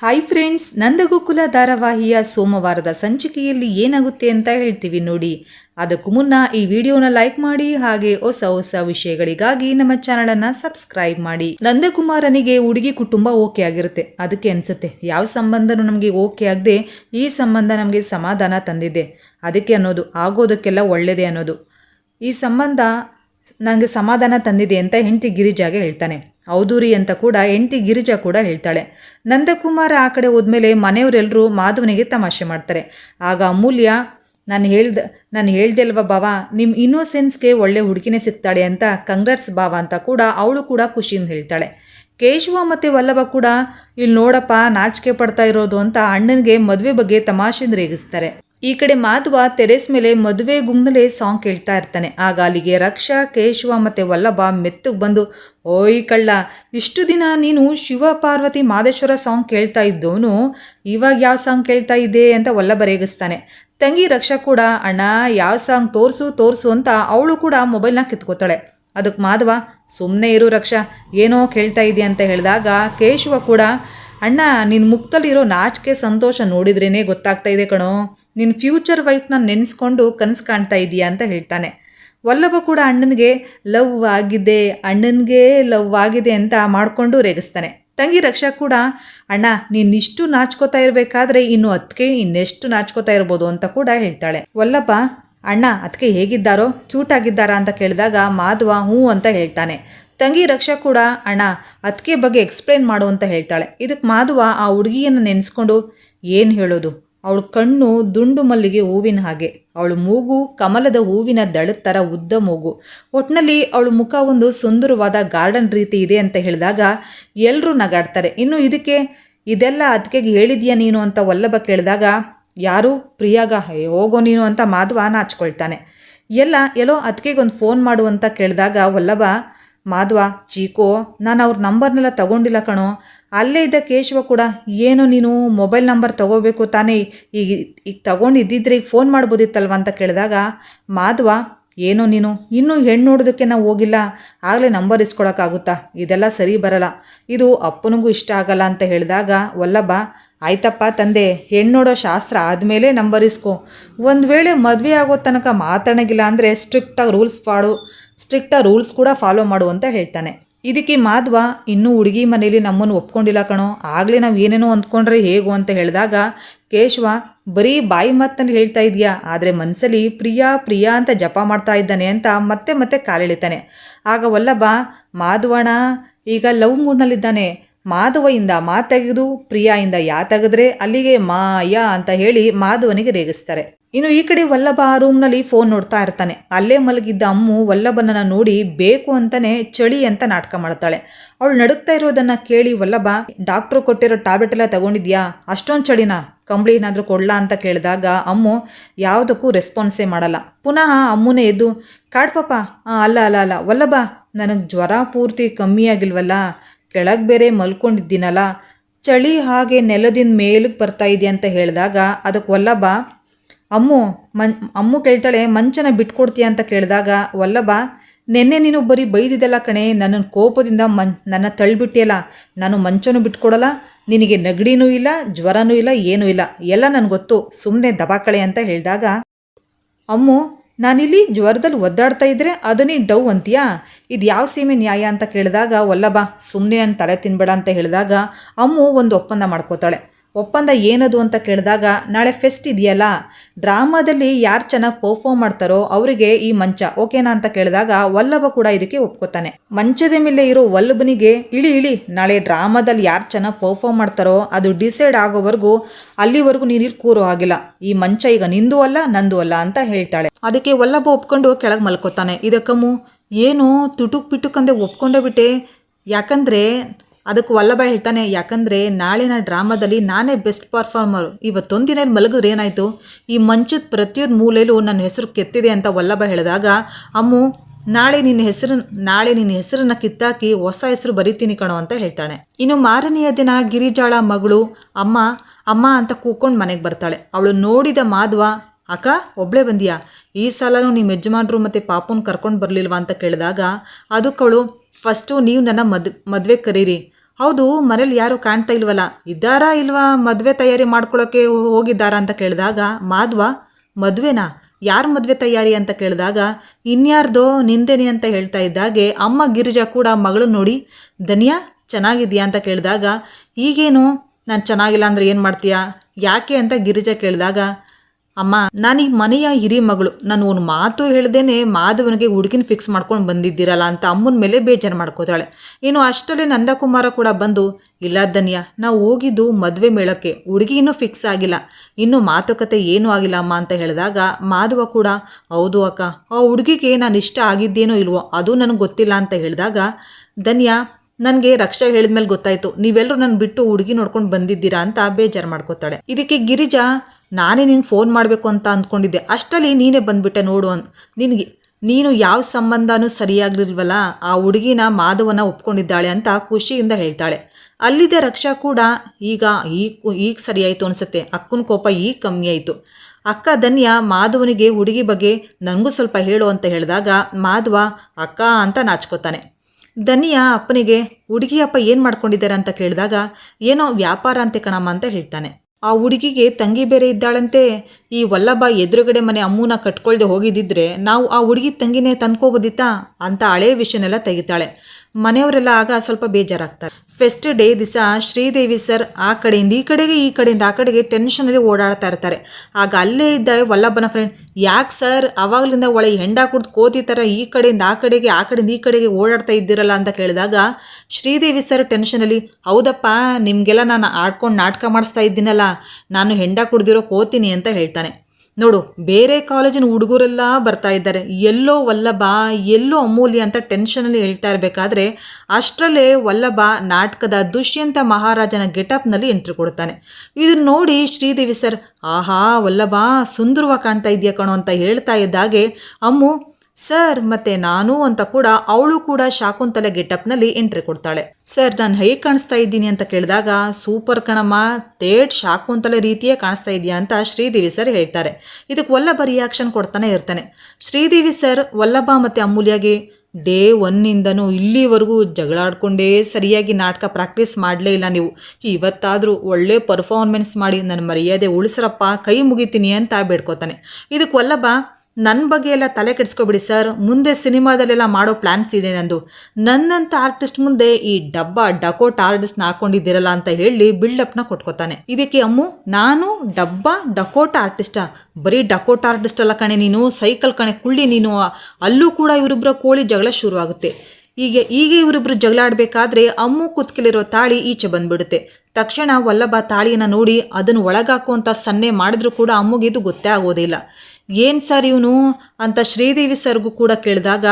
Hi friends Nandagokula ಧಾರಾವಾಹಿಯ ಸೋಮವಾರದ ಸಂಚಿಕೆಯಲ್ಲಿ ಏನಾಗುತ್ತೆ ಅಂತ ಹೇಳ್ತೀವಿ ನೋಡಿ. ಅದಕ್ಕೂ ಮುನ್ನ ಈ ವಿಡಿಯೋನ ಲೈಕ್ ಮಾಡಿ ಹಾಗೆ ಹೊಸ ಹೊಸ ವಿಷಯಗಳಿಗಾಗಿ ನಮ್ಮ ಚಾನಲನ್ನು ಸಬ್ಸ್ಕ್ರೈಬ್ ಮಾಡಿ. ನಂದಕುಮಾರನಿಗೆ ಹುಡುಗಿ ಕುಟುಂಬ ಓಕೆ ಆಗಿರುತ್ತೆ. ಅದಕ್ಕೆ ಅನ್ಸುತ್ತೆ, ಯಾವ ಸಂಬಂಧನೂ ನಮಗೆ ಓಕೆ ಆಗದೆ ಈ ಸಂಬಂಧ ನಮಗೆ ಸಮಾಧಾನ ತಂದಿದೆ. ಅದಕ್ಕೆ ಅನ್ನೋದು, ಆಗೋದಕ್ಕೆಲ್ಲ ಒಳ್ಳೆಯದೇ ಅನ್ನೋದು. ಈ ಸಂಬಂಧ ನನಗೆ ಸಮಾಧಾನ ತಂದಿದೆ ಅಂತ ಹೆಂಡತಿ ಗಿರಿಜಾಗೆ ಹೇಳ್ತಾನೆ. ಹೌದು ರೀ ಅಂತ ಕೂಡ ಹೆಂಡತಿ ಗಿರಿಜಾ ಕೂಡ ಹೇಳ್ತಾಳೆ. ನಂದಕುಮಾರ ಆ ಕಡೆ ಹೋದ್ಮೇಲೆ ಮನೆಯವರೆಲ್ಲರೂ ಮಾಧವನಿಗೆ ತಮಾಷೆ ಮಾಡ್ತಾರೆ. ಆಗ ಅಮೂಲ್ಯ, ನಾನು ಹೇಳ್ದ, ನಾನು ಹೇಳ್ದೆ ಅಲ್ವಾ ಬಾವ ನಿಮ್ಮ ಇನ್ನೋಸೆನ್ಸ್ಗೆ ಒಳ್ಳೆ ಹುಡುಗಿನೇ ಸಿಗ್ತಾಳೆ ಅಂತ ಕಂಗ್ರಾಟ್ಸ್ ಬಾವ ಅಂತ ಕೂಡ ಅವಳು ಕೂಡ ಖುಷಿಯಿಂದ ಹೇಳ್ತಾಳೆ. ಕೇಶವ ಮತ್ತು ವಲ್ಲಭ ಕೂಡ ಇಲ್ಲಿ ನೋಡಪ್ಪ, ನಾಚಿಕೆ ಪಡ್ತಾ ಇರೋದು ಅಂತ ಅಣ್ಣನಿಗೆ ಮದುವೆ ಬಗ್ಗೆ ತಮಾಷೆಯಿಂದ ರೇಗಿಸ್ತಾರೆ. ಈ ಕಡೆ ಮಾಧವ ತೆರೆಸ್ ಮೇಲೆ ಮದುವೆ ಗುಂಗ್ನಲ್ಲೇ ಸಾಂಗ್ ಕೇಳ್ತಾ ಇರ್ತಾನೆ. ಆಗ ಅಲ್ಲಿಗೆ ರಕ್ಷಾ, ಕೇಶವ ಮತ್ತು ವಲ್ಲಭ ಮೆತ್ತಗೆ ಬಂದು, ಓಯ್ ಕಳ್ಳ, ಇಷ್ಟು ದಿನ ನೀನು ಶಿವ, ಪಾರ್ವತಿ, ಮಾದೇಶ್ವರ ಸಾಂಗ್ ಕೇಳ್ತಾ ಇದ್ದವನು ಇವಾಗ ಯಾವ ಸಾಂಗ್ ಕೇಳ್ತಾ ಇದ್ದೆ? ಅಂತ ವಲ್ಲಭ ರೇಗಿಸ್ತಾನೆ. ತಂಗಿ ರಕ್ಷಾ ಕೂಡ, ಅಣ್ಣ, ಯಾವ ಸಾಂಗ್ ತೋರಿಸು ತೋರಿಸು ಅಂತ ಅವಳು ಕೂಡ ಮೊಬೈಲ್ನ ಕಿತ್ಕೋತಾಳೆ. ಅದಕ್ಕೆ ಮಾಧವ ಸುಮ್ಮನೆ ಇರು ರಕ್ಷಾ, ಏನೋ ಕೇಳ್ತಾ ಇದೆಯಾ? ಅಂತ ಹೇಳಿದಾಗ ಕೇಶವ ಕೂಡ, ಅಣ್ಣ ನಿನ್ನ ಮುಖದಲ್ಲಿರೋ ನಾಚಿಕೆ, ಸಂತೋಷ ನೋಡಿದ್ರೇ ಗೊತ್ತಾಗ್ತಾ ಇದೆ ಕಣೋ. ನಿನ್ನ ಫ್ಯೂಚರ್ ವೈಫ್ನ ನೆನೆಸ್ಕೊಂಡು ಕನಸು ಕಾಣ್ತಾ ಇದೀಯಾ ಅಂತ ಹೇಳ್ತಾನೆ. ವಲ್ಲಭ ಕೂಡ ಅಣ್ಣನಿಗೆ, ಲವ್ ಆಗಿದೆ, ಅಣ್ಣನಿಗೆ ಲವ್ ಆಗಿದೆ ಅಂತ ಮಾಡಿಕೊಂಡು ರೇಗಿಸ್ತಾನೆ. ತಂಗಿ ರಕ್ಷಾ ಕೂಡ, ಅಣ್ಣ ನೀನಿಷ್ಟು ನಾಚ್ಕೋತಾ ಇರಬೇಕಾದ್ರೆ ಇನ್ನು ಅದಕ್ಕೆ ಇನ್ನೆಷ್ಟು ನಾಚ್ಕೋತಾ ಇರ್ಬೋದು ಅಂತ ಕೂಡ ಹೇಳ್ತಾಳೆ. ವಲ್ಲಭ, ಅಣ್ಣ ಅದಕ್ಕೆ ಹೇಗಿದ್ದಾರೋ, ಕ್ಯೂಟ್ ಆಗಿದ್ದಾರಾ ಅಂತ ಕೇಳಿದಾಗ ಮಾಧವ, ಹ್ಞೂ ಅಂತ ಹೇಳ್ತಾನೆ. ತಂಗಿ ರಕ್ಷಾ ಕೂಡ, ಅಣ್ಣ ಅದಕ್ಕೆ ಬಗ್ಗೆ ಎಕ್ಸ್ಪ್ಲೇನ್ ಮಾಡು ಅಂತ ಹೇಳ್ತಾಳೆ. ಇದಕ್ಕೆ ಮಾಧವ ಆ ಹುಡುಗಿಯನ್ನು ನೆನೆಸ್ಕೊಂಡು ಏನು ಹೇಳೋದು? ಅವಳ ಕಣ್ಣು ದುಂಡು ಮಲ್ಲಿಗೆ ಹೂವಿನ ಹಾಗೆ. ಅವಳ ಮೂಗು ಕಮಲದ ಹೂವಿನ ದಳದ ಥರ ಉದ್ದ ಮೂಗು. ಒಟ್ಟಿನಲ್ಲಿ ಅವಳ ಮುಖ ಒಂದು ಸುಂದರವಾದ ಗಾರ್ಡನ್ ರೀತಿ ಇದೆ ಅಂತ ಹೇಳಿದಾಗ ಎಲ್ಲರೂ ನಗಾಡ್ತಾರೆ. ಇನ್ನು ಇದಕ್ಕೆ ಇದೆಲ್ಲ ಅದಕ್ಕೆ ಹೇಳಿದ್ಯಾ ನೀನು ಅಂತ ವಲ್ಲಭ ಕೇಳಿದಾಗ ಯಾರು? ಪ್ರಿಯಾಗ? "ಹೇ, ಹೋಗೋ ನೀನು ಅಂತ ಮಾಧವ ನಾಚ್ಕೊಳ್ತಾನೆ ಎಲ್ಲ ಎಲ್ಲೋ ಅದಕ್ಕೆಗೊಂದು ಫೋನ್ ಮಾಡು ಅಂತ ಕೇಳಿದಾಗ ವಲ್ಲಭ ಮಾಧವ ಚೀಕೋ ನಾನು ಅವ್ರ ನಂಬರ್ನೆಲ್ಲ ತಗೊಂಡಿಲ್ಲ ಕಣೋ. ಅಲ್ಲೇ ಇದ್ದ ಕೇಶವ ಕೂಡ, ಏನು ನೀನು ಮೊಬೈಲ್ ನಂಬರ್ ತಗೋಬೇಕು ತಾನೇ? ಈಗ ಈಗ ತಗೊಂಡಿದ್ದಿದ್ರೆ ಈಗ ಫೋನ್ ಮಾಡ್ಬೋದಿತ್ತಲ್ವ? ಅಂತ ಕೇಳಿದಾಗ, ಮಾಧವ, ಏನು ನೀನು? ಇನ್ನೂ ಹೆಣ್ಣು ನೋಡೋದಕ್ಕೆ ನಾವು ಹೋಗಿಲ್ಲ. ಆಗಲೇ ನಂಬರ್ ಇಸ್ಕೊಳಕ್ಕಾಗುತ್ತಾ? ಇದೆಲ್ಲ ಸರಿ ಬರಲ್ಲ. ಇದು ಅಪ್ಪನಿಗೂ ಇಷ್ಟ ಆಗಲ್ಲ. ಅಂತ ಹೇಳಿದಾಗ, ವಲ್ಲಭ, ಆಯ್ತಪ್ಪ ತಂದೆ, ಹೆಣ್ಣು ನೋಡೋ ಶಾಸ್ತ್ರ ಆದಮೇಲೆ ನಂಬರ್ ಇಸ್ಕೊ. ಒಂದು ವೇಳೆ ಮದುವೆ ಆಗೋ ತನಕ ಮಾತಾಡೋಂಗಿಲ್ಲ ಅಂದರೆ ಸ್ಟ್ರಿಕ್ಟಾಗಿ ರೂಲ್ಸ್ ಫಾಡು ಸ್ಟ್ರಿಕ್ಟಾಗಿ ರೂಲ್ಸ್ ಕೂಡ ಫಾಲೋ ಮಾಡು ಅಂತ ಹೇಳ್ತಾನೆ. ಇದಕ್ಕೆ ಮಾಧ್ವ, ಇನ್ನೂ ಹುಡುಗಿ ಮನೇಲಿ ನಮ್ಮನ್ನು ಒಪ್ಕೊಂಡಿಲ್ಲ ಕಣೋ. ಆಗಲೇ ನಾವು ಏನೇನೋ ಅಂದ್ಕೊಂಡ್ರೆ ಹೇಗೋ ಅಂತ ಹೇಳಿದಾಗ, ಕೇಶವ, ಬರೀ ಬಾಯಿ ಮಾತನ್ನು ಹೇಳ್ತಾ ಇದೆಯಾ? ಆದರೆ ಮನಸ್ಸಲ್ಲಿ ಪ್ರಿಯಾ ಪ್ರಿಯಾ ಅಂತ ಜಪ ಮಾಡ್ತಾ ಇದ್ದಾನೆ ಅಂತ ಮತ್ತೆ ಮತ್ತೆ ಕಾಲೆಳಿತಾನೆ. ಆಗ ವಲ್ಲಭ ಮಾಧವಣ ಈಗ ಲವ್ ಮೂಡ್ನಲ್ಲಿದ್ದಾನೆ. ಮಾಧವಯಿಂದ ಮಾ ತೆಗೆದು, ಪ್ರಿಯಾಯಿಂದ ಯಾ ತೆಗೆದ್ರೆ ಅಲ್ಲಿಗೆ ಮಾಯಾ ಅಂತ ಹೇಳಿ ಮಾಧವನಿಗೆ ರೇಗಿಸ್ತಾರೆ. ಇನ್ನು ಈ ಕಡೆ ವಲ್ಲಭ ಆ ರೂಮ್ನಲ್ಲಿ ಫೋನ್ ನೋಡ್ತಾ ಇರ್ತಾನೆ. ಅಲ್ಲೇ ಮಲಗಿದ್ದ ಅಮ್ಮು ವಲ್ಲಭನನ್ನ ನೋಡಿ, ಬೇಕು ಅಂತಾನೆ ಚಳಿ ಅಂತ ನಾಟಕ ಮಾಡ್ತಾಳೆ. ಅವಳು ನಡುಕ್ತಾ ಇರೋದನ್ನ ಕೇಳಿ ವಲ್ಲಭ, ಡಾಕ್ಟ್ರು ಕೊಟ್ಟಿರೋ ಟ್ಯಾಬ್ಲೆಟ್ ಎಲ್ಲ ತಗೊಂಡಿದ್ಯಾ? ಅಷ್ಟೊಂದು ಚಳಿನ? ಕಂಬಳಿ ಏನಾದರೂ ಕೊಡ್ಲಾ ಅಂತ ಕೇಳಿದಾಗ ಅಮ್ಮು, ಯಾವುದಕ್ಕೂ ರೆಸ್ಪಾನ್ಸೇ ಮಾಡಲ್ಲ. ಪುನಃ ಅಮ್ಮನೇ ಎದ್ದು, ಕಾಡ್ ಪಾಪ ಅಲ್ಲ ಅಲ್ಲ ಅಲ್ಲ, ವಲ್ಲಭ, ನನಗೆ ಜ್ವರ ಪೂರ್ತಿ ಕಮ್ಮಿ ಆಗಿಲ್ವಲ್ಲ? ಕೆಳಗೆ ಬೇರೆ ಮಲ್ಕೊಂಡಿದ್ದೀನಲ್ಲ? ಚಳಿ ಹಾಗೆ ನೆಲದಿಂದ ಮೇಲಕ್ಕೆ ಬರ್ತಾ ಇದೆಯಾ? ಅಂತ ಹೇಳಿದಾಗ ಅದಕ್ಕೆ ವಲ್ಲಭ ಅಮ್ಮು, ಮನ್, ಅಮ್ಮು ಕೇಳ್ತಾಳೆ, ಮಂಚನ ಬಿಟ್ಕೊಡ್ತೀಯ ಅಂತ ಕೇಳಿದಾಗ, ವಲ್ಲಭ, ನೆನ್ನೆ ನೀನು ಬರೀ ಬೈದಿದ್ದಲ್ಲ ಕಣೆ ನನ್ನನ್ನು ಕೋಪದಿಂದ ಮನ್, ನನ್ನ ತಳ್ಳಿಬಿಟ್ಟಿಯಲ್ಲ ನಾನು ಮಂಚನೂ ಬಿಟ್ಕೊಡಲ್ಲ, ನಿನಗೆ ನೆಗಡಿನೂ ಇಲ್ಲ, ಜ್ವರನೂ ಇಲ್ಲ, ಏನೂ ಇಲ್ಲ, ಎಲ್ಲ ನನಗೆ ಗೊತ್ತು ಸುಮ್ಮನೆ ದಬಾಕಳೆ ಅಂತ ಹೇಳಿದಾಗ, ಅಮ್ಮು, ನಾನಿಲ್ಲಿ ಜ್ವರದಲ್ಲಿ ಒದ್ದಾಡ್ತಾ ಇದ್ರೆ ಅದನ್ನೇ ಡೌ ಅಂತೀಯಾ? ಇದು ಯಾವ ಸೀಮೆ ನ್ಯಾಯ? ಅಂತ ಕೇಳಿದಾಗ, ವಲ್ಲಭ ಸುಮ್ಮನೆ ನನ್ನ ತಲೆ ತಿನ್ಬೇಡ ಅಂತ ಹೇಳಿದಾಗ, ಅಮ್ಮು ಒಂದು ಒಪ್ಪಂದ ಮಾಡ್ಕೋತಾಳೆ. ಒಪ್ಪಂದ ಏನದು ಅಂತ ಕೇಳಿದಾಗ, ನಾಳೆ ಫೆಸ್ಟ್ ಇದೆಯಲ್ಲ, ಡ್ರಾಮಾದಲ್ಲಿ ಯಾರು ಚೆನ್ನಾಗಿ ಪರ್ಫಾರ್ಮ್ ಮಾಡ್ತಾರೋ ಅವರಿಗೆ ಈ ಮಂಚ, ಓಕೆನಾ ಅಂತ ಕೇಳಿದಾಗ ವಲ್ಲಭ ಕೂಡ ಇದಕ್ಕೆ ಒಪ್ಕೋತಾನೆ. ಮಂಚದ ಮೇಲೆ ಇರೋ ವಲ್ಲಭನಿಗೆ, ಇಳಿ ಇಳಿ, ನಾಳೆ ಡ್ರಾಮಾದಲ್ಲಿ ಯಾರು ಚೆನ್ನಾಗಿ ಪರ್ಫಾರ್ಮ್ ಮಾಡ್ತಾರೋ ಅದು ಡಿಸೈಡ್ ಆಗೋವರೆಗೂ ಅಲ್ಲಿವರೆಗೂ ನೀನು ಕೂರೋ ಆಗಿಲ್ಲ. ಈ ಮಂಚ ಈಗ ನಿಂದು ಅಲ್ಲ, ನಂದು ಅಲ್ಲ ಅಂತ ಹೇಳ್ತಾಳೆ. ಅದಕ್ಕೆ ವಲ್ಲಭ ಒಪ್ಕೊಂಡು ಕೆಳಗೆ ಮಲ್ಕೋತಾನೆ. ಇದಕ್ಕಮ್ಮು ಏನು ತುಟುಕ್ ಪಿಟುಕ್ ಅಂದೆ ಒಪ್ಕೊಂಡೇ ಯಾಕಂದರೆ ಅದಕ್ಕೆ ವಲ್ಲಭ ಹೇಳ್ತಾನೆ, ಯಾಕಂದರೆ ನಾಳಿನ ಡ್ರಾಮಾದಲ್ಲಿ ನಾನೇ ಬೆಸ್ಟ್ ಪರ್ಫಾರ್ಮರು ಇವತ್ತೊಂದಿನ ಮಲಗಿದ್ರೆ ಏನಾಯಿತು? ಈ ಮಂಚದ ಪ್ರತಿಯೊಂದು ಮೂಲೆಯಲ್ಲೂ ನನ್ನ ಹೆಸರು ಕೆತ್ತಿದೆ ಅಂತ ವಲ್ಲಭ ಹೇಳಿದಾಗ, ಅಮ್ಮು, ನಾಳೆ ನಿನ್ನ ಹೆಸರು, ನಾಳೆ ನಿನ್ನ ಹೆಸರನ್ನು ಕಿತ್ತಾಕಿ ಹೊಸ ಹೆಸರು ಬರೀತೀನಿ ಕಣೋ ಅಂತ ಹೇಳ್ತಾಳೆ. ಇನ್ನು ಮಾರನೆಯ ದಿನ ಗಿರಿಜಾಳ ಮಗಳು ಅಮ್ಮ ಅಮ್ಮ ಅಂತ ಕೂಕೊಂಡು ಮನೆಗೆ ಬರ್ತಾಳೆ. ಅವಳು ನೋಡಿದ ಮಾಧವ, ಅಕ್ಕ, ಒಬ್ಳೆ ಬಂದಿಯಾ? ಈ ಸಲನೂ ನಿಮ್ಮ ಯಜಮಾನ್ರು ಮತ್ತು ಪಾಪುನ ಕರ್ಕೊಂಡು ಬರಲಿಲ್ವಾ? ಅಂತ ಕೇಳಿದಾಗ, ಅದಕ್ಕವಳು, ಫಸ್ಟು ನೀವು ನನ್ನ ಮದ್, ಮದುವೆ ಕರೀರಿ. ಹೌದು, ಮನೇಲಿ ಯಾರು ಕಾಣ್ತಾ ಇಲ್ವಲ್ಲ. ಇದ್ದಾರಾ ಇಲ್ವಾ? ಮದುವೆ ತಯಾರಿ ಮಾಡ್ಕೊಳ್ಳೋಕೆ ಹೋಗಿದ್ದಾರಾ ಅಂತ ಕೇಳಿದಾಗ, ಮಾಧ್ವ, ಮದುವೆನಾ? ಯಾರ ಮದುವೆ ತಯಾರಿ ಅಂತ ಕೇಳಿದಾಗ, ಇನ್ಯಾರ್ದೋ ನಿಂದೆನಿ ಅಂತ ಹೇಳ್ತಾ ಇದ್ದಾಗೆ ಅಮ್ಮ ಗಿರಿಜಾ ಕೂಡ ಮಗಳು ನೋಡಿ, ಧನ್ಯಾ, ಚೆನ್ನಾಗಿದ್ಯಾ? ಅಂತ ಕೇಳಿದಾಗ, ಈಗೇನು? ನಾನು ಚೆನ್ನಾಗಿಲ್ಲ ಅಂದರೆ ಏನು ಮಾಡ್ತೀಯಾ? ಯಾಕೆ ಅಂತ ಗಿರಿಜಾ ಕೇಳಿದಾಗ ಅಮ್ಮ, ನಾನು ಈ ಮನೆಯ ಹಿರಿ ಮಗಳು. ನಾನು ಒಂದು ಮಾತು ಹೇಳ್ದೇನೆ ಮಾಧವನಿಗೆ ಹುಡುಗಿನ ಫಿಕ್ಸ್ ಮಾಡ್ಕೊಂಡು ಬಂದಿದ್ದೀರಲ್ಲ ಅಂತ ಅಮ್ಮನ ಮೇಲೆ ಬೇಜಾರು ಮಾಡ್ಕೋತಾಳೆ. ಇನ್ನು ಅಷ್ಟರಲ್ಲಿ ನಂದಕುಮಾರ ಕೂಡ ಬಂದು, ಇಲ್ಲ ಧನ್ಯ, ನಾವು ಹೋಗಿದ್ದು ಮದುವೆ ಮೇಳಕ್ಕೆ, ಹುಡುಗಿ ಇನ್ನೂ ಫಿಕ್ಸ್ ಆಗಿಲ್ಲ. ಇನ್ನೂ ಮಾತುಕತೆ ಏನೂ ಆಗಿಲ್ಲ ಅಮ್ಮ ಅಂತ ಹೇಳಿದಾಗ ಮಾಧವ ಕೂಡ, ಹೌದು ಅಕ್ಕ, ಆ ಹುಡುಗಿಗೆ ನಾನು ಇಷ್ಟ ಆಗಿದ್ದೇನೋ ಇಲ್ವೋ, ಅದು ನನಗೆ ಗೊತ್ತಿಲ್ಲ ಅಂತ ಹೇಳಿದಾಗ, ಧನ್ಯ, ನನಗೆ ರಕ್ಷಾ ಹೇಳಿದ್ಮೇಲೆ ಗೊತ್ತಾಯಿತು. ನೀವೆಲ್ಲರೂ ನನ್ನ ಬಿಟ್ಟು ಹುಡುಗಿ ನೋಡ್ಕೊಂಡು ಬಂದಿದ್ದೀರಾ ಅಂತ ಬೇಜಾರು ಮಾಡ್ಕೋತಾಳೆ. ಇದಕ್ಕೆ ಗಿರಿಜಾ ನಾನೇ ನಿಂಗೆ ಫೋನ್ ಮಾಡಬೇಕು ಅಂತ ಅಂದ್ಕೊಂಡಿದ್ದೆ. ಅಷ್ಟರಲ್ಲಿ ನೀನೇ ಬಂದ್ಬಿಟ್ಟೆ ನೋಡು ಅಂತ ನಿನಗೆ, ನೀನು ಯಾವ ಸಂಬಂಧನೂ ಸರಿಯಾಗಿರ್ಲಿಲ್ವಲ್ಲ ಆ ಹುಡುಗಿನ ಮಾಧವನ ಒಪ್ಕೊಂಡಿದ್ದಾಳೆ ಅಂತ ಖುಷಿಯಿಂದ ಹೇಳ್ತಾಳೆ. ಅಲ್ಲಿದ್ದ ರಕ್ಷಾ ಕೂಡ ಈಗ ಈಗ ಈಗ ಸರಿಯಾಯಿತು ಅನಿಸುತ್ತೆ. ಅಕ್ಕನ ಕೋಪ ಈಗ ಕಮ್ಮಿ ಆಯಿತು ಅಕ್ಕ ಧನ್ಯ, ಮಾಧವನಿಗೆ ಹುಡುಗಿ ಬಗ್ಗೆ ನನಗೂ ಸ್ವಲ್ಪ ಹೇಳು ಅಂತ ಹೇಳಿದಾಗ ಮಾಧವ, ಅಕ್ಕ ಅಂತ ನಾಚ್ಕೋತಾನೆ. ಧನ್ಯ, ಅಪ್ಪನಿಗೆ, ಹುಡುಗಿ ಅಪ್ಪ ಏನು ಮಾಡ್ಕೊಂಡಿದ್ದಾರೆ? ಅಂತ ಕೇಳಿದಾಗ, ಏನೋ ವ್ಯಾಪಾರ ಅಂತೆ ಕಣಮ್ಮ ಅಂತ ಹೇಳ್ತಾನೆ. ಆ ಹುಡುಗಿಗೆ ತಂಗಿ ಬೇರೆ ಇದ್ದಾಳಂತೆ. ಈ ವಲ್ಲಭ ಎದುರುಗಡೆ ಮನೆ ಅಮ್ಮನ ಕಟ್ಕೊಳ್ದೆ ಹೋಗಿದ್ದಿದ್ರೆ ನಾವು ಆ ಹುಡುಗಿ ತಂಗಿನೇ ತಂದ್ಕೋಬೋದಿತ್ತಾ ಅಂತ ಹಳೆಯ ವಿಷಯನೆಲ್ಲ ತೆಗಿತಾಳೆ. ಮನೆಯವರೆಲ್ಲ ಆಗ ಸ್ವಲ್ಪ ಬೇಜಾರಾಗ್ತಾರೆ. ಫೆಸ್ಟ್ ಡೇ ದಿವಸ ಶ್ರೀದೇವಿ ಸರ್ ಆ ಕಡೆಯಿಂದ ಈ ಕಡೆಗೆ, ಈ ಕಡೆಯಿಂದ ಆ ಕಡೆಗೆ ಟೆನ್ಷನಲ್ಲಿ ಓಡಾಡ್ತಾ ಇರ್ತಾರೆ. ಆಗ ಅಲ್ಲೇ ಇದ್ದ ವಲ್ಲಭನ ಫ್ರೆಂಡ್ ಯಾಕೆ ಸರ್ ಅವಾಗಲಿಂದ ಒಳ್ಳೆ ಹೆಂಡ ಕುಡ್ದು ಕೋತಿ ಥರ ಈ ಕಡೆಯಿಂದ ಆ ಕಡೆಗೆ, ಆ ಕಡೆಯಿಂದ ಈ ಕಡೆಗೆ ಓಡಾಡ್ತಾ ಇದ್ದಿರಲ್ಲ ಅಂತ ಕೇಳಿದಾಗ ಶ್ರೀದೇವಿ ಸರ್ ಟೆನ್ಷನಲ್ಲಿ ಹೌದಪ್ಪ, ನಿಮಗೆಲ್ಲ ನಾನು ಆಡ್ಕೊಂಡು ನಾಟಕ ಮಾಡಿಸ್ತಾ ಇದ್ದೀನಲ್ಲ, ನಾನು ಹೆಂಡ ಕುಡ್ದಿರೋ ಕೋತೀನಿ ಅಂತ ಹೇಳ್ತಾನೆ. ನೋಡು, ಬೇರೆ ಕಾಲೇಜಿನ ಹುಡುಗರೆಲ್ಲ ಬರ್ತಾ ಇದ್ದಾರೆ. ಎಲ್ಲೋ ವಲ್ಲಭ, ಎಲ್ಲೋ ಅಮೂಲ್ಯ ಅಂತ ಟೆನ್ಷನಲ್ಲಿ ಹೇಳ್ತಾ ಇರಬೇಕಾದ್ರೆ ಅಷ್ಟರಲ್ಲೇ ವಲ್ಲಭ ನಾಟಕದ ದುಷ್ಯಂತ ಮಹಾರಾಜನ ಗೆಟಪ್ನಲ್ಲಿ ಎಂಟ್ರಿ ಕೊಡ್ತಾನೆ. ಇದನ್ನ ನೋಡಿ ಶ್ರೀದೇವಿ ಸರ್, ಆಹಾ, ವಲ್ಲಭ, ಸುಂದರವಾಗಿ ಕಾಣ್ತಾ ಇದೆಯಾ ಕಣೋ ಅಂತ ಹೇಳ್ತಾ ಇದ್ದಾಗೆ ಅಮ್ಮು ಸರ್, ಮತ್ತೆ ನಾನು ಅಂತ ಕೂಡ ಅವಳು ಕೂಡ ಶಾಕುಂತಲೆ ಗೆಟಪ್ನಲ್ಲಿ ಎಂಟ್ರಿ ಕೊಡ್ತಾಳೆ. ಸರ್, ನಾನು ಹೇಗೆ ಕಾಣಿಸ್ತಾ ಇದ್ದೀನಿ ಅಂತ ಕೇಳಿದಾಗ, ಸೂಪರ್ ಕಣಮ್ಮ ತೇಟ್ ಶಾಕುಂತಲೆ ರೀತಿಯೇ ಕಾಣಿಸ್ತಾ ಇದೆಯಾ ಅಂತ ಶ್ರೀದೇವಿ ಸರ್ ಹೇಳ್ತಾರೆ. ಇದಕ್ಕೆ ವಲ್ಲಭ ರಿಯಾಕ್ಷನ್ ಕೊಡ್ತಾನೆ ಇರ್ತಾನೆ. ಶ್ರೀದೇವಿ ಸರ್, ವಲ್ಲಭ ಮತ್ತು ಅಮೂಲ್ಯಗೆ ಡೇ ಒನ್ನಿಂದನೂ ಇಲ್ಲಿವರೆಗೂ ಜಗಳಾಡ್ಕೊಂಡೇ ಸರಿಯಾಗಿ ನಾಟಕ ಪ್ರಾಕ್ಟೀಸ್ ಮಾಡಲೇ ಇಲ್ಲ ನೀವು. ಇವತ್ತಾದರೂ ಒಳ್ಳೆ ಪರ್ಫಾರ್ಮೆನ್ಸ್ ಮಾಡಿ ನನ್ನ ಮರ್ಯಾದೆ ಉಳಿಸ್ರಪ್ಪ, ಕೈ ಮುಗಿತೀನಿ ಅಂತ ಬೇಡ್ಕೋತಾನೆ. ಇದಕ್ಕೆ ವಲ್ಲಭ ನನ್ನ ಬಗ್ಗೆ ಎಲ್ಲ ತಲೆ ಕೆಡಿಸ್ಕೊಬಿಡಿ ಸರ್. ಮುಂದೆ ಸಿನಿಮಾದಲ್ಲೆಲ್ಲ ಮಾಡೋ ಪ್ಲ್ಯಾನ್ಸ್ ಇದೆ ನಂದು. ನನ್ನಂಥ ಆರ್ಟಿಸ್ಟ್ ಮುಂದೆ ಈ ಡಬ್ಬ, ಡಕೋಟ್ ಆರ್ಟಿಸ್ಟ್ನ ಹಾಕೊಂಡಿದ್ದೀರಲ್ಲ ಅಂತ ಹೇಳಿ ಬಿಲ್ಡಪ್ನ ಕೊಟ್ಕೋತಾನೆ. ಇದಕ್ಕೆ ಅಮ್ಮು, ನಾನು ಡಬ್ಬ, ಡಕೋಟ ಆರ್ಟಿಸ್ಟ. ಬರೀ ಡಕೋಟ್ ಆರ್ಟಿಸ್ಟ್ ಅಲ್ಲ ಕಣೆ ನೀನು, ಸೈಕಲ್ ಕಣೆ ಕುಳ್ಳಿ ನೀನು. ಅಲ್ಲೂ ಕೂಡ ಇವರಿಬ್ಬರ ಕೋಳಿ ಜಗಳ ಶುರುವಾಗುತ್ತೆ. ಹೀಗೆ ಈಗ ಇವರಿಬ್ರು ಜಗಳ ಆಡಬೇಕಾದ್ರೆ ಅಮ್ಮು ಕುತ್ಕಲಿರೋ ತಾಳಿ ಈಚೆ ಬಂದ್ಬಿಡುತ್ತೆ. ತಕ್ಷಣ ವಲ್ಲಭ ತಾಳಿಯನ್ನು ನೋಡಿ ಅದನ್ನು ಒಳಗಾಕುವಂಥ ಸನ್ನೆ ಮಾಡಿದ್ರೂ ಕೂಡ ಅಮ್ಮಗೆ ಇದು ಗೊತ್ತೇ ಆಗೋದಿಲ್ಲ. ಏನು ಸರ್ ಇವನು ಅಂತ ಶ್ರೀದೇವಿ ಸರ್ಗೂ ಕೂಡ ಕೇಳಿದಾಗ,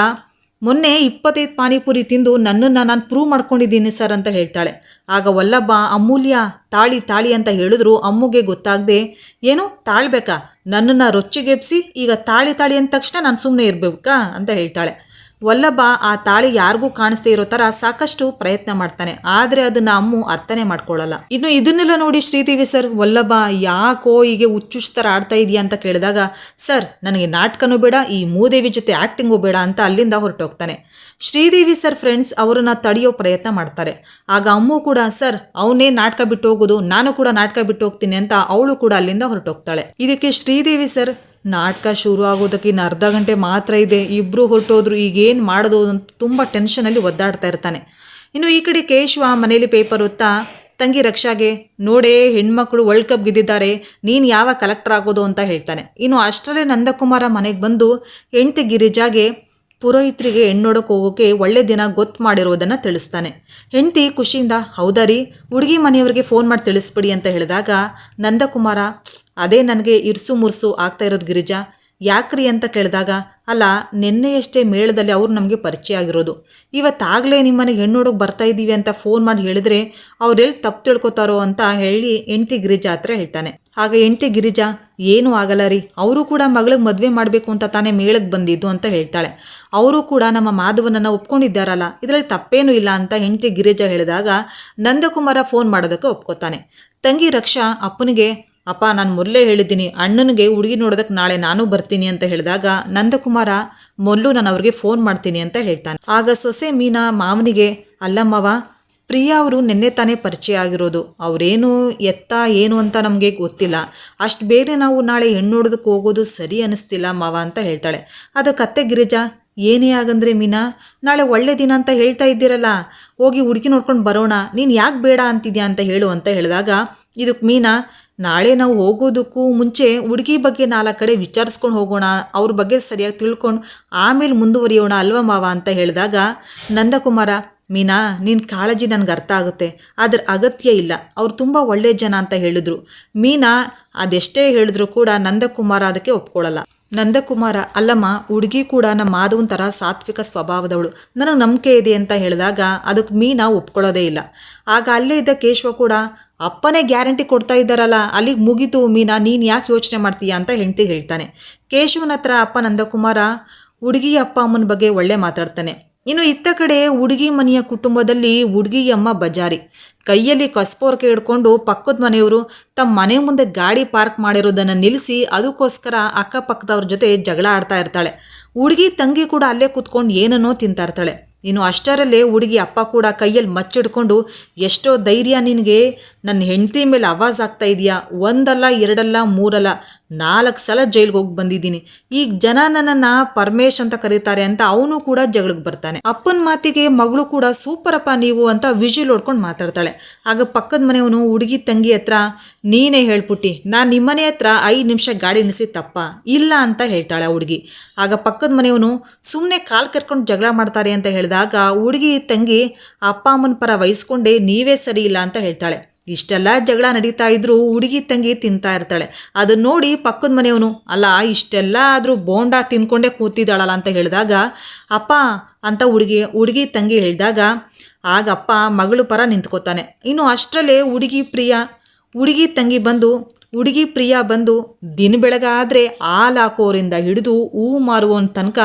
ಮೊನ್ನೆ ಇಪ್ಪತ್ತೈದು ಪಾನಿಪುರಿ ತಿಂದು ನನ್ನನ್ನು ನಾನು ಪ್ರೂವ್ ಮಾಡ್ಕೊಂಡಿದ್ದೀನಿ ಸರ್ ಅಂತ ಹೇಳ್ತಾಳೆ. ಆಗ ವಲ್ಲಭ, ಅಮೂಲ್ಯ, ತಾಳಿ ತಾಳಿ ಅಂತ ಹೇಳಿದ್ರು. ಅಮ್ಮುಗೆ ಗೊತ್ತಾಗದೆ, ಏನು, ತಾಳ್ಬೇಕಾ? ನನ್ನನ್ನು ರೊಚ್ಚಿಗೆಬ್ಸಿ ಈಗ ತಾಳಿ ತಾಳಿ ಅಂದ ತಕ್ಷಣ ನಾನು ಸುಮ್ಮನೆ ಇರಬೇಕಾ? ಅಂತ ಹೇಳ್ತಾಳೆ. ವಲ್ಲಭ ಆ ತಾಳಿ ಯಾರಿಗೂ ಕಾಣಿಸ್ತೇ ಇರೋ ಥರ ಸಾಕಷ್ಟು ಪ್ರಯತ್ನ ಮಾಡ್ತಾನೆ. ಆದರೆ ಅದನ್ನ ಅಮ್ಮು ಅರ್ಥನೇ ಮಾಡ್ಕೊಳ್ಳಲ್ಲ. ಇನ್ನು ಇದನ್ನೆಲ್ಲ ನೋಡಿ ಶ್ರೀದೇವಿ ಸರ್, ವಲ್ಲಭ ಯಾಕೋ ಹೀಗೆ ಹುಚ್ಚುಚ್ಚರ ಆಡ್ತಾ ಇದೆಯಾ ಅಂತ ಕೇಳಿದಾಗ, ಸರ್, ನನಗೆ ನಾಟಕನೂ ಬೇಡ, ಈ ಮೂದೇವಿ ಜೊತೆ ಆ್ಯಕ್ಟಿಂಗು ಬೇಡ ಅಂತ ಅಲ್ಲಿಂದ ಹೊರಟೋಗ್ತಾನೆ. ಶ್ರೀದೇವಿ ಸರ್ ಫ್ರೆಂಡ್ಸ್ ಅವರನ್ನ ತಡೆಯೋ ಪ್ರಯತ್ನ ಮಾಡ್ತಾರೆ. ಆಗ ಅಮ್ಮು ಕೂಡ, ಸರ್, ಅವನೇ ನಾಟಕ ಬಿಟ್ಟು ಹೋಗೋದು, ನಾನು ಕೂಡ ನಾಟಕ ಬಿಟ್ಟು ಹೋಗ್ತೀನಿ ಅಂತ ಅವಳು ಕೂಡ ಅಲ್ಲಿಂದ ಹೊರಟೋಗ್ತಾಳೆ. ಇದಕ್ಕೆ ಶ್ರೀದೇವಿ ಸರ್ ನಾಟಕ ಶುರು ಆಗೋದಕ್ಕೆ ಇನ್ನು ಅರ್ಧ ಗಂಟೆ ಮಾತ್ರ ಇದೆ. ಇಬ್ಬರು ಹೊರಟೋದ್ರು ಈಗೇನು ಮಾಡೋದು ಅಂತ ತುಂಬ ಟೆನ್ಷನಲ್ಲಿ ಒದ್ದಾಡ್ತಾ ಇರ್ತಾನೆ. ಇನ್ನು ಈ ಕಡೆ ಕೇಶವ ಮನೇಲಿ ಪೇಪರ್ ಓದ್ತಾ ತಂಗಿ ರಕ್ಷಾಗೆ, ನೋಡೇ ಹೆಣ್ಮಕ್ಳು ವರ್ಲ್ಡ್ ಕಪ್ ಗೆದ್ದಿದ್ದಾರೆ, ನೀನು ಯಾವ ಕಲೆಕ್ಟರ್ ಆಗೋದು ಅಂತ ಹೇಳ್ತಾನೆ. ಇನ್ನು ಅಷ್ಟರಲ್ಲೇ ನಂದಕುಮಾರ ಮನೆಗೆ ಬಂದು ಹೆಂಡತಿ ಗಿರಿಜಾಗೆ ಪುರೋಹಿತರಿಗೆ ಹೆಣ್ಣೋಡಕ್ಕೆ ಹೋಗೋಕೆ ಒಳ್ಳೆ ದಿನ ಗೊತ್ತು ಮಾಡಿರೋದನ್ನು ತಿಳಿಸ್ತಾನೆ. ಹೆಂಡತಿ ಖುಷಿಯಿಂದ, ಹೌದಾ ರೀ, ಹುಡುಗಿ ಮನೆಯವ್ರಿಗೆ ಫೋನ್ ಮಾಡಿ ತಿಳಿಸ್ಬಿಡಿ ಅಂತ ಹೇಳಿದಾಗ ನಂದಕುಮಾರ ಅದೇ ನನಗೆ ಇರ್ಸು ಮುರ್ಸು ಆಗ್ತಾ ಇರೋದು ಗಿರಿಜಾ. ಯಾಕ್ರಿ ಅಂತ ಕೇಳಿದಾಗ, ಅಲ್ಲ, ನಿನ್ನೆಯಷ್ಟೇ ಮೇಳದಲ್ಲಿ ಅವರು ನಮಗೆ ಪರಿಚಯ ಆಗಿರೋದು. ಇವತ್ತಾಗಲೇ ನಿಮ್ಮನೆಗೆ ಹೆಣ್ಣು ಹುಡುಗ ಬರ್ತಾ ಇದ್ದೀವಿ ಅಂತ ಫೋನ್ ಮಾಡಿ ಹೇಳಿದ್ರೆ ಅವ್ರೆಲ್ಲಿ ತಪ್ಪು ತಿಳ್ಕೊತಾರೋ ಅಂತ ಹೇಳಿ ಹೆಂಡತಿ ಗಿರಿಜಾ ಹತ್ರ ಹೇಳ್ತಾನೆ. ಆಗ ಹೆಂಡತಿ ಗಿರಿಜಾ, ಏನೂ ಆಗಲ್ಲ ರೀ, ಅವರು ಕೂಡ ಮಗಳಿಗೆ ಮದುವೆ ಮಾಡಬೇಕು ಅಂತ ತಾನೇ ಮೇಳಕ್ಕೆ ಬಂದಿದ್ದು ಅಂತ ಹೇಳ್ತಾಳೆ. ಅವರು ಕೂಡ ನಮ್ಮ ಮಾಧವನನ್ನು ಒಪ್ಕೊಂಡಿದ್ದಾರಲ್ಲ, ಇದರಲ್ಲಿ ತಪ್ಪೇನೂ ಇಲ್ಲ ಅಂತ ಹೆಂಡತಿ ಗಿರಿಜಾ ಹೇಳಿದಾಗ ನಂದಕುಮಾರ ಫೋನ್ ಮಾಡೋದಕ್ಕೆ ಒಪ್ಕೋತಾನೆ. ತಂಗಿ ರಕ್ಷಾ ಅಪ್ಪನಿಗೆ ಅಪ್ಪ, ನಾನು ಮೊದಲೇ ಹೇಳಿದ್ದೀನಿ, ಅಣ್ಣನಿಗೆ ಹುಡುಗಿ ನೋಡೋದಕ್ಕೆ ನಾಳೆ ನಾನು ಬರ್ತೀನಿ ಅಂತ ಹೇಳಿದಾಗ ನಂದಕುಮಾರ, ಮೊದಲು ನಾನು ಅವ್ರಿಗೆ ಫೋನ್ ಮಾಡ್ತೀನಿ ಅಂತ ಹೇಳ್ತಾನೆ. ಆಗ ಸೊಸೆ ಮೀನಾ ಮಾವನಿಗೆ ಅಲ್ಲಮ್ಮವ ಪ್ರಿಯಾ ಅವರು ನಿನ್ನೆ ತಾನೇ ಪರಿಚಯ ಆಗಿರೋದು, ಅವರೇನು ಎತ್ತ, ಏನು ಅಂತ ನಮಗೆ ಗೊತ್ತಿಲ್ಲ. ಅಷ್ಟು ಬೇರೆ ನಾವು ನಾಳೆ ಹೆಣ್ಣು ನೋಡೋದಕ್ಕೆ ಹೋಗೋದು ಸರಿ ಅನ್ನಿಸ್ತಿಲ್ಲ ಮಾವ ಅಂತ ಹೇಳ್ತಾಳೆ. ಅದಕ್ಕೆ ಅತ್ತೆ ಗಿರಿಜಾ, ಏನೇ ಆಗಂದ್ರೆ ಮೀನಾ, ನಾಳೆ ಒಳ್ಳೆ ದಿನ ಅಂತ ಹೇಳ್ತಾ ಇದ್ದೀರಲ್ಲ, ಹೋಗಿ ಹುಡುಗಿ ನೋಡ್ಕೊಂಡು ಬರೋಣ, ನೀನು ಯಾಕೆ ಬೇಡ ಅಂತಿದ್ಯಾ ಅಂತ ಹೇಳು ಅಂತ ಹೇಳಿದಾಗ ಇದಕ್ಕೆ ಮೀನಾ ನಾಳೆ ನಾವು ಹೋಗೋದಕ್ಕೂ ಮುಂಚೆ ಹುಡುಗಿ ಬಗ್ಗೆ ನಾಲ್ಕು ಕಡೆ ವಿಚಾರಿಸ್ಕೊಂಡು ಹೋಗೋಣ, ಅವ್ರ ಬಗ್ಗೆ ಸರಿಯಾಗಿ ತಿಳ್ಕೊಂಡು ಆಮೇಲೆ ಮುಂದುವರಿಯೋಣ ಅಲ್ವ ಮಾವ ಅಂತ ಹೇಳಿದಾಗ, ನಂದಕುಮಾರ, ಮೀನಾ ನಿನ್ನ ಕಾಳಜಿ ನನಗೆ ಅರ್ಥ ಆಗುತ್ತೆ. ಅದ್ರ ಅಗತ್ಯ ಇಲ್ಲ. ಅವ್ರು ತುಂಬ ಒಳ್ಳೆಯ ಜನ ಅಂತ ಹೇಳಿದ್ರು. ಮೀನಾ, ಅದೆಷ್ಟೇ ಹೇಳಿದ್ರು ಕೂಡ ನಂದಕುಮಾರ ಅದಕ್ಕೆ ಒಪ್ಕೊಳ್ಳಲ್ಲ ನಂದಕುಮಾರ, ಅಲ್ಲಮ್ಮ, ಹುಡುಗಿ ಕೂಡ ನಮ್ಮ ಮಾಧವನ ಥರ ಸಾತ್ವಿಕ ಸ್ವಭಾವದವಳು. ನನಗೆ ನಂಬಿಕೆ ಇದೆ ಅಂತ ಹೇಳಿದಾಗ ಅದಕ್ಕೆ ಮೀನಾ ಒಪ್ಕೊಳ್ಳೋದೇ ಇಲ್ಲ. ಆಗ ಅಲ್ಲೇ ಇದ್ದ ಕೇಶವ ಕೂಡ ಅಪ್ಪನೇ ಗ್ಯಾರಂಟಿ ಕೊಡ್ತಾ ಇದ್ದಾರಲ್ಲ, ಅಲ್ಲಿಗೆ ಮುಗೀತು ಮೀನಾ, ನೀನು ಯಾಕೆ ಯೋಚನೆ ಮಾಡ್ತೀಯ ಅಂತ ಹೆಂಡತಿ ಹೇಳ್ತಾನೆ. ಕೇಶವನ ಹತ್ರ ಅಪ್ಪ ನಂದಕುಮಾರ ಹುಡುಗಿ ಅಪ್ಪ ಅಮ್ಮನ ಬಗ್ಗೆ ಒಳ್ಳೆ ಮಾತಾಡ್ತಾನೆ. ಇನ್ನು ಇತ್ತ ಕಡೆ ಹುಡುಗಿ ಮನೆಯ ಕುಟುಂಬದಲ್ಲಿ ಹುಡುಗಿ ಅಮ್ಮ ಬಜಾರಿ. ಕೈಯಲ್ಲಿ ಕಸ್ಪೋರ್ಕೆ ಹಿಡ್ಕೊಂಡು ಪಕ್ಕದ ಮನೆಯವರು ತಮ್ಮ ಮನೆ ಮುಂದೆ ಗಾಡಿ ಪಾರ್ಕ್ ಮಾಡಿರೋದನ್ನು ನಿಲ್ಲಿಸಿ ಅದಕ್ಕೋಸ್ಕರ ಅಕ್ಕಪಕ್ಕದವ್ರ ಜೊತೆ ಜಗಳ ಆಡ್ತಾ ಇರ್ತಾಳೆ. ಹುಡುಗಿ ತಂಗಿ ಕೂಡ ಅಲ್ಲೇ ಕೂತ್ಕೊಂಡು ಏನನ್ನೋ ತಿಂತಾ ಇರ್ತಾಳೆ. ಇನ್ನು ಅಷ್ಟರಲ್ಲೇ ಹುಡುಗಿ ಅಪ್ಪ ಕೂಡ ಕೈಯಲ್ಲಿ ಮಚ್ಚಿಡ್ಕೊಂಡು ಎಷ್ಟೋ ಧೈರ್ಯ ನಿನಗೆ. ನನ್ನ ಹೆಂಡತಿ ಮೇಲೆ ಆವಾಜ್ ಆಗ್ತಾ ಇದೆಯಾ? ಒಂದಲ್ಲ, ಎರಡಲ್ಲ, ಮೂರಲ್ಲ? ನಾಲ್ಕು ಸಲ ಜೈಲಿಗೆ ಹೋಗಿ ಬಂದಿದ್ದೀನಿ. ಈಗ ಜನ ನನ್ನನ್ನು ಪರಮೇಶ್ ಅಂತ ಕರೀತಾರೆ ಅಂತ ಅವನು ಕೂಡ ಜಗಳಕ್ಕೆ ಬರ್ತಾನೆ. ಅಪ್ಪನ ಮಾತಿಗೆ ಮಗಳು ಕೂಡ ಸೂಪರಪ್ಪ ನೀವು ಅಂತ ವಿಜುಲ್ ಹೊಡ್ಕೊಂಡು ಮಾತಾಡ್ತಾಳೆ. ಆಗ ಪಕ್ಕದ ಮನೆಯವನು ಹುಡುಗಿ ತಂಗಿ ಹತ್ರ, ನೀನೇ ಹೇಳ್ಬಿಟ್ಟಿ ನಾನು ನಿಮ್ಮನೆ ಹತ್ರ ಐದು ನಿಮಿಷ ಗಾಡಿ ನಿಲ್ಲಿಸಿ ತಪ್ಪ, ಇಲ್ಲ ಅಂತ ಹೇಳ್ತಾಳೆ ಹುಡುಗಿ. ಆಗ ಪಕ್ಕದ ಮನೆಯವನು ಸುಮ್ಮನೆ ಕಾಲು ಕರ್ಕೊಂಡು ಜಗಳ ಮಾಡ್ತಾರೆ ಅಂತ ಹೇಳಿದಾಗ ಹುಡುಗಿ ತಂಗಿ, ಅಪ್ಪ ಅಮ್ಮನ ಪರ ವಹಿಸ್ಕೊಂಡೆ, ನೀವೇ ಸರಿ ಇಲ್ಲ ಅಂತ ಹೇಳ್ತಾಳೆ. ಇಷ್ಟೆಲ್ಲ ಜಗಳ ನಡೀತಾ ಇದ್ರು ಹುಡುಗಿ ತಂಗಿ ತಿಂತಾ ಇರ್ತಾಳೆ. ಅದನ್ನ ನೋಡಿ ಪಕ್ಕದ ಮನೆಯವನು, ಅಲ್ಲ, ಇಷ್ಟೆಲ್ಲ ಆದರೂ ಬೋಂಡ ತಿನ್ಕೊಂಡೇ ಕೂತಿದ್ದಾಳಲ್ಲ ಅಂತ ಹೇಳಿದಾಗ, ಅಪ್ಪ ಅಂತ ಹುಡುಗಿ ಹುಡುಗಿ ತಂಗಿ ಹೇಳಿದಾಗ, ಆಗ ಅಪ್ಪ ಮಗಳು ಪರ ನಿಂತ್ಕೋತಾನೆ. ಇನ್ನು ಅಷ್ಟರಲ್ಲೇ ಹುಡುಗಿ ಪ್ರಿಯ, ಹುಡುಗಿ ತಂಗಿ ಬಂದು, ಹುಡುಗಿ ಪ್ರಿಯ ಬಂದು ದಿನ ಬೆಳಗಾದರೆ ಹಾಲು ಹಾಕೋರಿಂದ ಹಿಡಿದು ಹೂ ಮಾರುವವನ ತನಕ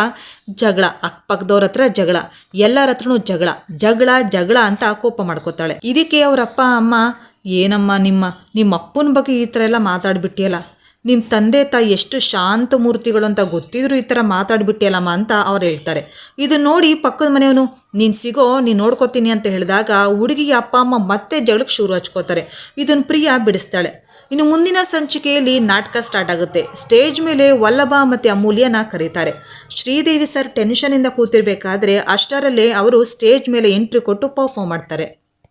ಜಗಳ, ಅಕ್ಕಪಕ್ಕದವ್ರ ಹತ್ರ ಜಗಳ, ಎಲ್ಲರ ಹತ್ರನೂ ಜಗಳ ಜಗಳ ಜಗಳ ಅಂತ ಕೋಪ ಮಾಡ್ಕೋತಾಳೆ. ಇದಕ್ಕೆ ಅವರಪ್ಪ ಅಮ್ಮ ಏನಮ್ಮ ನಿಮ್ಮ ನಿಮ್ಮ ಅಪ್ಪನ ಬಗ್ಗೆ ಈ ಥರ ಎಲ್ಲ ಮಾತಾಡ್ಬಿಟ್ಟಿಯಲ್ಲ? ನಿಮ್ಮ ತಂದೆ ತಾಯಿ ಎಷ್ಟು ಶಾಂತ ಮೂರ್ತಿಗಳು ಅಂತ ಗೊತ್ತಿದ್ರು ಈ ಥರ ಮಾತಾಡ್ಬಿಟ್ಟಿಯಲ್ಲಮ್ಮ ಅಂತ ಅವ್ರು ಹೇಳ್ತಾರೆ. ಇದು ನೋಡಿ ಪಕ್ಕದ ಮನೆಯವನು, ನೀನು ಸಿಗೋ, ನೀನು ನೋಡ್ಕೋತೀನಿ ಅಂತ ಹೇಳಿದಾಗ ಹುಡುಗಿಯ ಅಪ್ಪ, ಅಮ್ಮ ಮತ್ತೆ ಜಗಳಕ್ಕೆ ಶುರು ಹಚ್ಕೋತಾರೆ. ಇದನ್ನು ಪ್ರಿಯ ಬಿಡಿಸ್ತಾಳೆ. ಇನ್ನು ಮುಂದಿನ ಸಂಚಿಕೆಯಲ್ಲಿ ನಾಟಕ ಸ್ಟಾರ್ಟ್ ಆಗುತ್ತೆ. ಸ್ಟೇಜ್ ಮೇಲೆ ವಲ್ಲಭ ಮತ್ತು ಅಮೂಲ್ಯನ ಕರೀತಾರೆ. ಶ್ರೀದೇವಿ ಸರ್ ಟೆನ್ಷನಿಂದ ಕೂತಿರ್ಬೇಕಾದ್ರೆ ಅಷ್ಟರಲ್ಲೇ ಅವರು ಸ್ಟೇಜ್ ಮೇಲೆ ಎಂಟ್ರಿ ಕೊಟ್ಟು ಪರ್ಫಾರ್ಮ್ ಮಾಡ್ತಾರೆ.